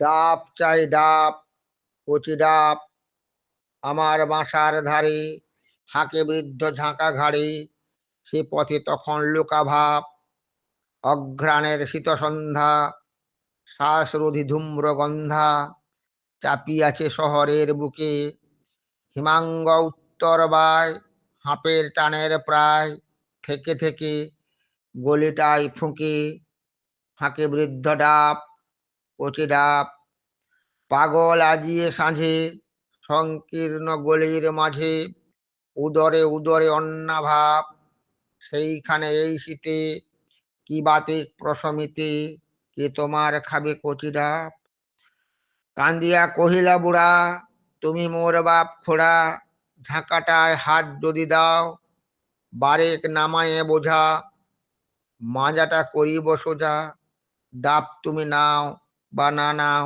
ডাব চাই ডাব, কচি ডাব, আমার বাসার ধারে, হাঁকে বৃদ্ধ ঝাঁকা ঘাড়ে, সে পথে তখন লোকাভাব অঘ্রাণের শীত সন্ধ্যা শ্বাসরোধী ধূম্র গন্ধা, চাপিয়াছে শহরের বুকে, হিমাঙ্গ উত্তর বায়, হাঁপের টানের প্রায়, থেকে থেকে গলিটায় ফুঁকে, ফাঁকে বৃদ্ধ ডাব কচি ডাব পাগল আজিয়ে সাঁঝে, সংকীর্ণ গলির মাঝে, উদরে উদরে অন্নাভাব সেইখানে এই শীতে কি বাতে প্রশমিতে, কে তোমার খাবে কচি ডাব? কান্দিয়া কহিলা, বুড়া, তুমি মোর বাপ খোড়া, ঝাঁকাটায় হাত যদি দাও, বারেক নামায়ে বোঝা, মাজাটা করিব সোজা, ডাব তুমি নাও। বা না নাও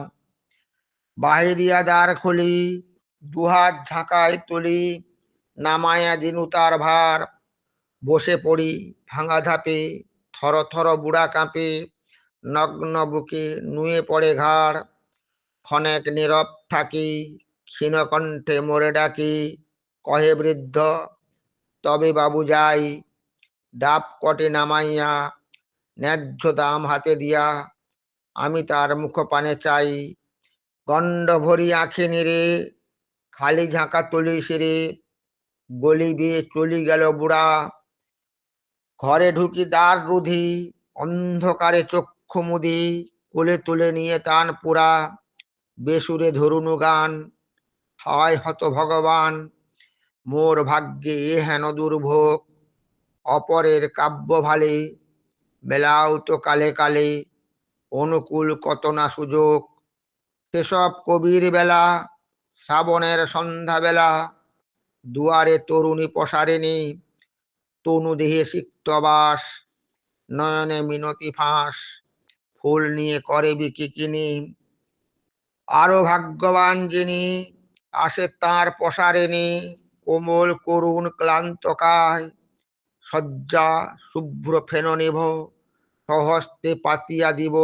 বাহিরিয়া দ্বার খুলি, দুহাত ঝাঁকায় তুলি, নামায়া দিনু তার ভার। বসে পড়ি ভাঙা ধাপে, থর থর বুড়া কাঁপে, নগ্ন বুকে নুয়ে পড়ে ঘাড়। ক্ষণেক নীরব থাকি, ক্ষীণ কণ্ঠে মোরে ডাকি, কহে বৃদ্ধ, তবে বাবু যাই। ডাব কটে নামাইয়া, ন্যায্য দাম হাতে দিয়া আমি তার মুখ পানে চাই। গণ্ড ভরি আঁখে নিরে খালি ঝাঁকা তুলি সেরে গলি দিয়ে চলি গেল বুড়া। ঘরে ঢুকি দ্বার রুধি, অন্ধকারে চক্ষু মুদি, কোলে তুলে নিয়ে তান পুরা বেসুরে ধরুনু গান, হায় হত ভগবান, মোর ভাগ্যে এ হেন দুর্ভোগ, অপরের কাব্য ভালে বেলাও তো কালে কালে। অনুকূল কত না সুযোগ? সেসব কবির বেলা, শ্রাবণের সন্ধ্যা বেলা, দুয়ারে তরুণী পসারেনি তনু দেহে সিক্তবাস নয়নে মিনতি ফাঁস, ফুল নিয়ে করে বিকি কিনি। আরও ভাগ্যবান যিনি আসে তাঁর পসারেনি কোমল, করুণ ক্লান্তকায় শয্যা, শুভ্র, ফেননিভ। সহস্তে পাতিয়া দিব,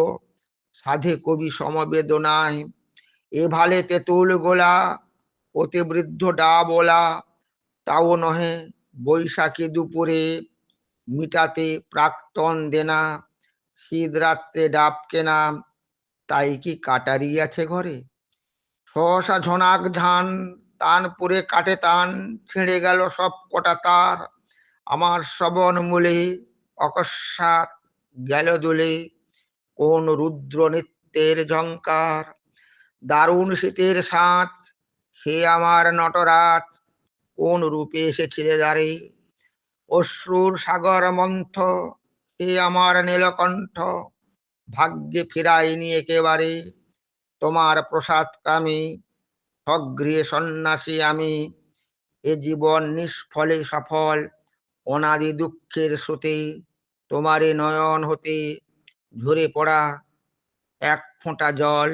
সাধে কবি সমবেদনায়। এ ভালে তেঁতুল গোলা অতি বৃদ্ধ ডা বলা, তাও নহে বৈশাখী দুপুরে মিটাতে প্রাক্তন দেনা শীত রাত্রে ডাব কেনা, তাই কি কাটারি আছে ঘরে? সহসা ঝনাক ঝান তান পুরে কাটে তান, ছিঁড়ে গেল সব কটা তার। আমার শ্রবণ মূলে অকস্মাৎ গেল দুলে, কোন রুদ্র নৃত্যের ঝঙ্কার দারুণ শীতের সাঁত হে আমার নটরাত কোন রূপে এসেছিলে দ্বারে, অশ্রুর সাগর মন্থ হে আমার নীলকণ্ঠ, ভাগ্যে ফিরাইনি একেবারে, তোমার প্রসাদ কামি সগৃহে সন্ন্যাসী আমি, এ জীবন নিষ্ফলে সফল, অনাদি দুঃখের স্রোতে তোমারে নয়ন হতে ঝরে পড়া এক ফোঁটা জল